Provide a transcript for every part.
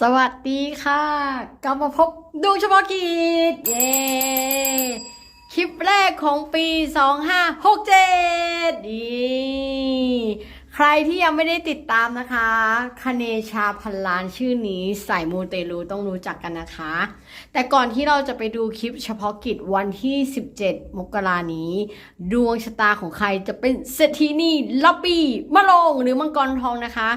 สวัสดีค่ะกลับมาพบดวงเฉพาะกิจเย้คลิปแรกของปี 2567ดีใครที่ยังไม่ได้ติดตามนะคะคเนชาพันล้านชื่อนี้สายมูเตลูต้องรู้จักกันนะคะ แต่ก่อนที่เราจะไปดูคลิปเฉพาะกิจวันที่ 17 มกรานี้ ดวงชะตาของใครจะเป็นเศรษฐีนีลับปีมะโรงหรือมังกรทองนะคะ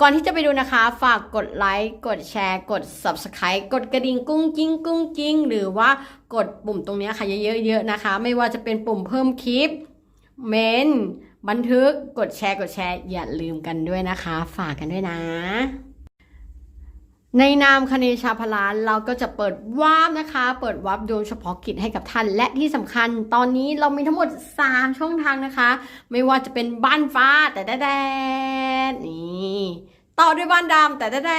ก่อนที่จะไปดูนะคะ ฝากกดไลค์ กดแชร์ กด Subscribe กดกระดิ่งกุ้งกิ้งกุ้งกิ้ง หรือว่ากดปุ่มตรงนี้ค่ะเยอะๆนะคะ ไม่ว่าจะเป็นปุ่มเพิ่มคลิป เมน บันทึก กดแชร์ กดแชร์ อย่าลืมกันด้วยนะคะ ฝากกันด้วยนะ ในนามคเนชาพลานเราก็จะเปิดวาร์ปนะคะ เปิดวาร์ปดวงเฉพาะกิจให้กับท่าน และที่สำคัญตอนนี้เรามีทั้งหมด 3 ช่องทางนะคะ ไม่ว่าจะเป็นบ้านฟ้าแต่แดดนี่ ต่อด้วยบ้านดำแต่แด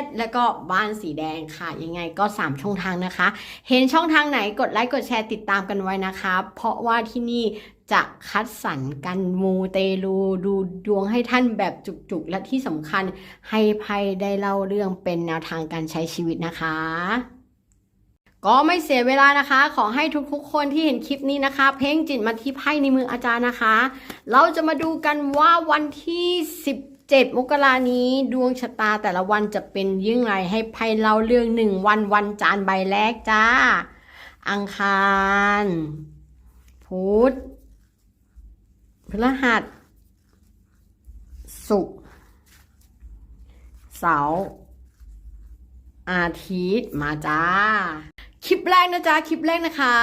ดแล้วก็บ้านสีแดงค่ะ ยังไงก็ 3 ช่องทางนะคะ เห็นช่องทางไหนกดไลค์กดแชร์ติดตามกันไว้นะคะ เพราะว่าที่นี่จะคัดสรรกันมูเตลูดูดวงให้ท่านแบบจุกๆ และที่สำคัญให้ไพ่ได้เล่าเรื่องเป็นแนวทางการใช้ชีวิตนะคะก็ไม่เสียเวลานะคะ ขอให้ทุกๆ คนที่เห็นคลิปนี้นะคะ เพ่งจิตมาที่ไพ่ในมืออาจารย์นะคะ เราจะมาดูกันว่าวันที่ 7 มกรานี้ดวงชะตาแต่ละวันจะเป็นยังไงให้ไพ่เล่าเรื่องหนึ่งวันวันจานใบแรกจ้า อังคาร พุธพฤหัส ศุกร์เสาร์อาทิตย์มาจ้า คลิปแรกนะจ๊ะ คลิปแรกนะคะ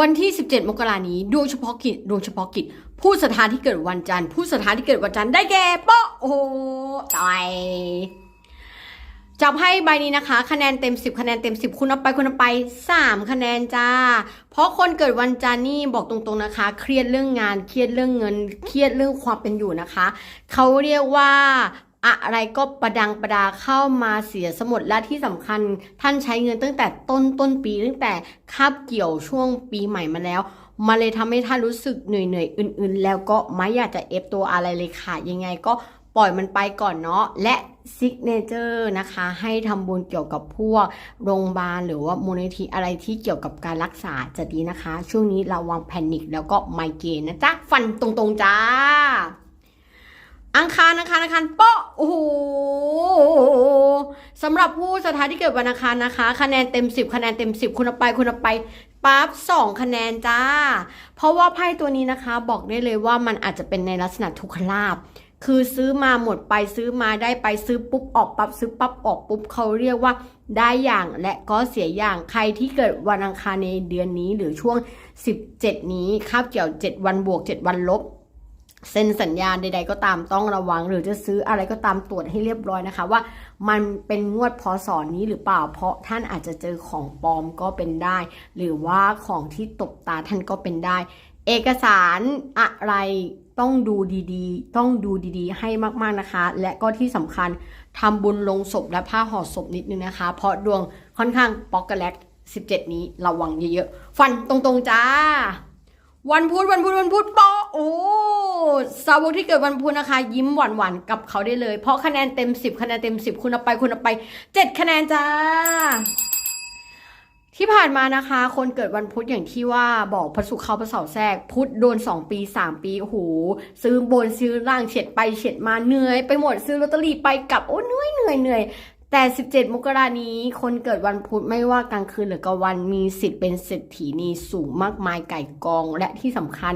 วันที่ 17 มกรานี้ดวงเฉพาะกิจดวงเฉพาะกิจ ผู้สถานที่เกิดวันจันทร์ ผู้สถานที่เกิดวันจันทร์ได้แก่โปะโอ้โหตายจับให้ใบนี้นะคะ คะแนนเต็ม 10 คะแนนเต็ม 10 คุณเอาไปคุณเอาไป 3 คะแนนจ้า เพราะคนเกิดวันจันทร์นี่บอกตรงๆนะคะ เครียดเรื่องงาน เครียดเรื่องเงิน เครียดเรื่องความเป็นอยู่นะคะ เขาเรียกว่า อะไรก็ประดังประดาเข้ามาเสียสมดและที่สำคัญท่านใช้เงินตั้งแต่ต้นต้นปีตั้งแต่คาบเกี่ยวช่วงปีใหม่มาแล้วมาเลยทำให้ท่านรู้สึกเหนื่อยเหนื่อยๆอื่น ๆ แล้วก็ไม่อยากจะเอฟตัวอะไรเลยค่ะ ยังไงก็ปล่อยมันไปก่อนเนาะและซิกเนเจอร์นะคะ ให้ทำบุญเกี่ยวกับพวกโรงพยาบาลหรือว่ามูลนิธิอะไรที่เกี่ยวกับการรักษาจะดีนะคะ ช่วงนี้ระวังแพนิคแล้วก็ไมเกรนนะจ๊ะ ฟันตรงๆจ้า อังคารอังคารอังคารโป๊ะโอ้โหสำหรับผู้สถานที่เกิดวันอังคารนะคะ คะแนนเต็ม 10 คะแนนเต็ม 10 คุณไปคุณไปปั๊บ2คะแนนจ้า เพราะว่าไพ่ตัวนี้นะคะ บอกได้เลยว่ามันอาจจะเป็นในลักษณะทุกขลาบคือซื้อมาหมดไปซื้อมาได้ไปซื้อปุ๊บออกปั๊บซื้อปั๊บออกปุ๊บเขาเรียกว่าได้อย่างและก็เสียอย่างใครที่เกิดวันอังคารในเดือนนี้หรือช่วง 17 นี้คาบเกี่ยว 7 วันบวก 7 วันลบ เซ็นสัญญาใด ๆ ก็ตามต้องระวัง หรือจะซื้ออะไรก็ตามตรวจให้เรียบร้อยนะคะ ว่ามันเป็นงวดพศนี้หรือเปล่า เพราะท่านอาจจะเจอของปลอมก็เป็นได้ หรือว่าของที่ตบตาท่านก็เป็นได้ เอกสารอะไรต้องดูดีๆ ต้องดูดีๆ ให้มากๆนะคะ และก็ที่สำคัญทำบุญลงศพและผ้าห่อศพนิดนึงนะคะ เพราะดวงค่อนข้างป๊อกกแลก17 นี้ระวังเยอะๆฟันตรงๆจ้า วันพุธวันพุธวันพุธปอ โอ้สาวกที่เกิดวันพุธนะคะ ยิ้มหวานๆกับเขาได้เลย เพราะคะแนนเต็ม 10 คะแนนเต็ม 10 คุณเอาไปคุณเอาไป 7 คะแนนจ้า ที่ผ่านมานะคะ คนเกิดวันพุธอย่างที่ว่าบอกพระสุขเขาพระเสาแทรก พุธโดน 2 ปี 3 ปีโอ้โหซื้อบนซื้อล่างเฉียดไปเฉียดมาเหนื่อย ไปหมดซื้อลอตเตอรี่ไปกลับโอ้เหนื่อยเหนื่อยเหนื่อย แต่ 17 มกรานี้ คนเกิดวันพุธไม่ว่ากลางคืนหรือกลางวันมีสิทธิ์เป็นเศรษฐีนีสูงมากมายไก่กอง และที่สำคัญ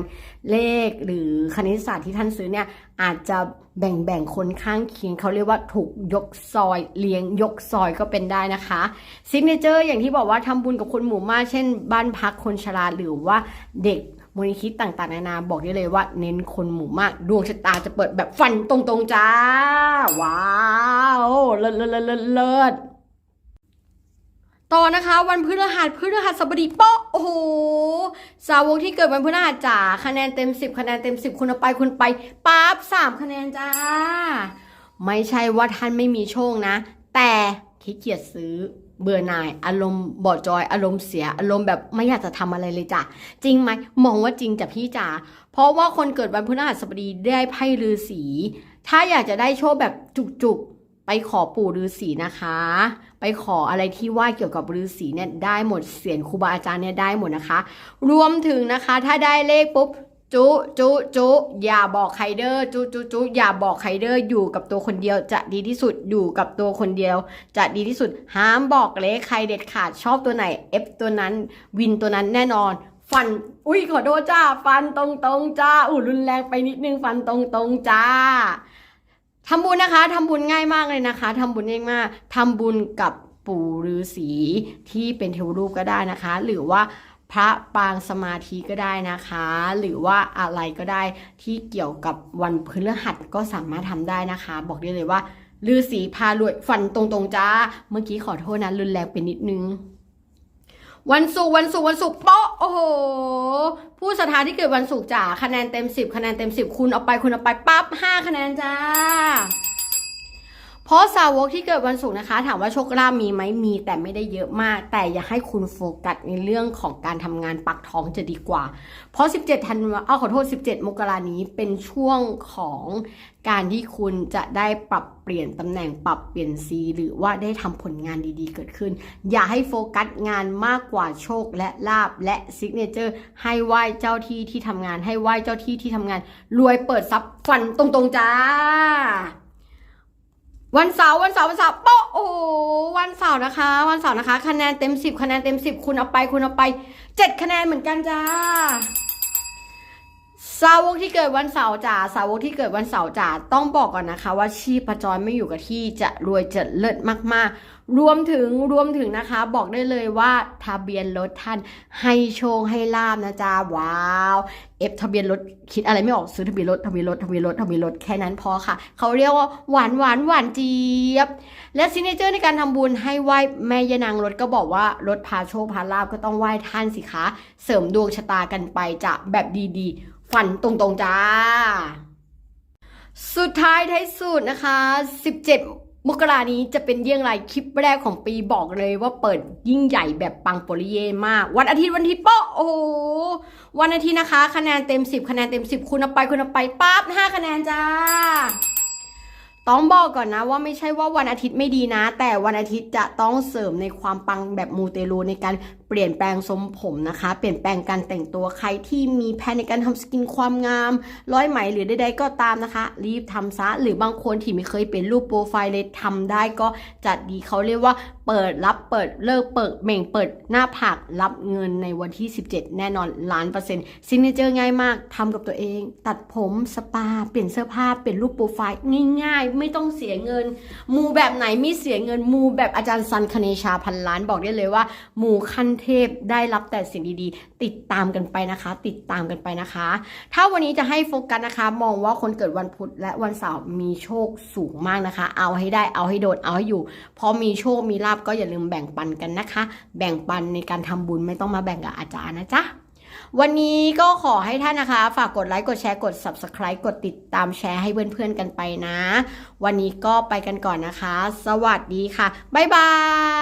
เลขหรือคณิตศาสตร์ที่ท่านซื้อเนี่ย อาจจะแบ่งแบ่งคนข้างเคียงเขาเรียกว่าถูกยกซอยเลี้ยงยกซอยก็เป็นได้นะคะซิกเนเจอร์อย่างที่บอกว่าทำบุญกับคนหมู่มากเช่น บ้านพักคนชราหรือว่าเด็ก มูลนิธิต่างๆ นานาบอกได้เลยว่า เน้นคนหมู่มาก ดวงชะตาจะเปิดแบบฟันตรงๆจ้า ว้าวเลิศเลิศเลิศเลิศต่อนะคะ วันพฤหัสพฤหัสบดีโป๊ะโอ้โหสาวกที่เกิดวันพฤหัสจ๋าคะแนนเต็ม10คะแนนเต็ม10คุณไปคุณไปปั๊บ3คะแนนจ้า ไม่ใช่ว่าท่านไม่มีโชคนะ แต่ขี้เกียจซื้อ เบื่อหน่าย อารมณ์บอดจอย อารมณ์เสีย อารมณ์แบบไม่อยากจะทำอะไรเลยจ้ะ จริงไหม มองว่าจริงจ้ะพี่จ๋า เพราะว่าคนเกิดวันพฤหัสบดีได้ไพ่ฤาษี ถ้าอยากจะได้โชคแบบจุกๆ ไปขอปู่ฤาษีนะคะ ไปขออะไรที่ว่าเกี่ยวกับฤาษีเนี่ยได้หมด เสียงครูบาอาจารย์เนี่ยได้หมดนะคะ รวมถึงนะคะ ถ้าได้เลขปุ๊บ จุจุจุอย่าบอกใครเด้อจุจุจุอย่าบอกใครเด้ออยู่กับตัวคนเดียวจะดีที่สุดอยู่กับตัวคนเดียว จะดีที่สุดห้ามบอกเลขใครเด็ดขาดชอบตัวไหนเอฟตัวนั้นวินตัวนั้นแน่นอน ฟัน อุ้ยขอโทษจ้า ฟันตรงตรงๆจ้าอู้รุนแรงไปนิดนึงฟันตรงตรงๆจ้าทำบุญนะคะทำบุญง่ายมากเลยนะคะทำบุญง่ายมากทำบุญกับปู่ฤาษีที่เป็นเทวรูปก็ได้นะคะ หรือว่า พระปางสมาธิก็ได้นะคะ หรือว่าอะไรก็ได้ที่เกี่ยวกับวันพฤหัสก็สามารถทำได้นะคะ บอกได้เลยว่าฤาษีพารวยฟันตรงๆจ้า เมื่อกี้ขอโทษนะรุนแรงไปนิดนึง วันศุกร์วันศุกร์วันศุกร์เปาะโอ้โห ผู้ศรัทธาที่เกิดวันศุกร์จ้าคะแนนเต็มสิบคะแนนเต็มสิบคุณเอาไปคุณเอาไปปั๊บห้าคะแนนจ้า เพราะสาวกที่เกิดวันศุกร์นะคะ ถามว่าโชคลาภมีไหมมี แต่ไม่ได้เยอะมาก แต่อย่าให้คุณโฟกัสในเรื่องของการทำงานปักท้องจะดีกว่า เพราะ 17ธันวาเอาขอโทษ 17 มกรานี้เป็นช่วงของการที่คุณจะได้ปรับเปลี่ยนตำแหน่งปรับเปลี่ยนซีหรือว่าได้ทำผลงานดีๆ เกิดขึ้น อย่าให้โฟกัสงานมากกว่าโชคและลาบและซิกเนเจอร์ให้ไหว้เจ้าที่ที่ทำงาน ให้ไหว้เจ้าที่ที่ทำงาน รวยเปิดซับฟันตรงๆจ้า วันเสาร์วันเสาร์วันเสาร์โป๊ะโอ้วันเสาร์นะคะ วันเสาร์นะคะ คะแนนเต็มสิบคะแนนเต็มสิบคุณเอาไปคุณเอาไปเจ็ดคะแนนเหมือนกันจ้า สาวกที่เกิดวันเสาร์จ๋าสาวกที่เกิดวันเสาร์จ๋าต้องบอกก่อนนะคะ ว่าชีพจรไม่อยู่กับที่จะรวยจะเลิศมากๆ รวมถึงรวมถึงนะคะ บอกได้เลยว่าทะเบียนรถท่านให้โชคให้ลาบนะจ๊ะว้าวเอฟทะเบียนรถคิดอะไรไม่ออกซื้อทะเบียนรถทะเบียนรถทะเบียนรถทะเบียนรถแค่นั้นพอค่ะ เขาเรียกว่าหวานหวานหวานเจี๊ยบ และซิเนเจอร์ในการทำบุญให้ไหว้แม่ยานางรถก็บอกว่ารถพาโชคพาลาบก็ต้องไหว้ท่านสิคะ เสริมดวงชะตากันไปจะแบบดีๆ ฟันตรงๆจ้า สุดท้ายท้ายสุดนะคะ 17 มกรานี้จะเป็นเยี่ยงไรคลิปแรกของปีบอกเลยว่าเปิดยิ่งใหญ่แบบปังโปริเยมาก วันอาทิตย์วันอาทิตย์โป๊ะโอ้โหวันอาทิตย์นะคะคะแนนเต็ม 10 คะแนนเต็ม 10 คุณเอาไปคุณเอาไปปั๊บ5คะแนนจ้าต้องบอกก่อนนะว่าไม่ใช่ว่าวันอาทิตย์ไม่ดีนะ แต่วันอาทิตย์จะต้องเสริมในความปังแบบมูเตลูในการ เปลี่ยนแปลงทรงผมนะคะ เปลี่ยนแปลงการแต่งตัวใครที่มีแผนในการทำสกินความงาม ร้อยไหมหรือใดๆก็ตามนะคะ รีบทำซะ หรือบางคนที่ไม่เคยเป็นรูปโปรไฟล์เลยทำได้ก็จัดดีเขาเรียกว่าเปิดรับเปิดเลิกเปิดเม่งเปิดหน้าผากรับเงินในวันที่ 17 แน่นอนล้านเปอร์เซ็นต์ซิงเจอร์ง่ายมากทำกับตัวเอง ตัดผมสปา เปลี่ยนเสื้อผ้าเปลี่ยนรูปโปรไฟล์ง่ายๆ ไม่ต้องเสียเงิน มูแบบไหนไม่เสียเงินมูแบบอาจารย์ซันคเนชาพันล้านบอกได้เลยว่ามูขั้นเทพได้รับแต่สิ่งดีๆ ติดตามกันไปนะคะ ติดตามกันไปนะคะ ถ้าวันนี้จะให้โฟกัสนะคะ มองว่าคนเกิดวันพุธและวันเสาร์มีโชคสูงมากนะคะ เอาให้ได้เอาให้โดนเอาให้อยู่พอมีโชคมีลาบก็อย่าลืมแบ่งปันกันนะคะ แบ่งปันในการทำบุญไม่ต้องมาแบ่งกับอาจารย์นะจ๊ะวันนี้ก็ขอให้ท่านนะคะ ฝากกดไลค์กดแชร์กด subscribe กดติดตามแชร์ให้เพื่อนๆกันไปนะ วันนี้ก็ไปกันก่อนนะคะ สวัสดีค่ะ บ๊ายบาย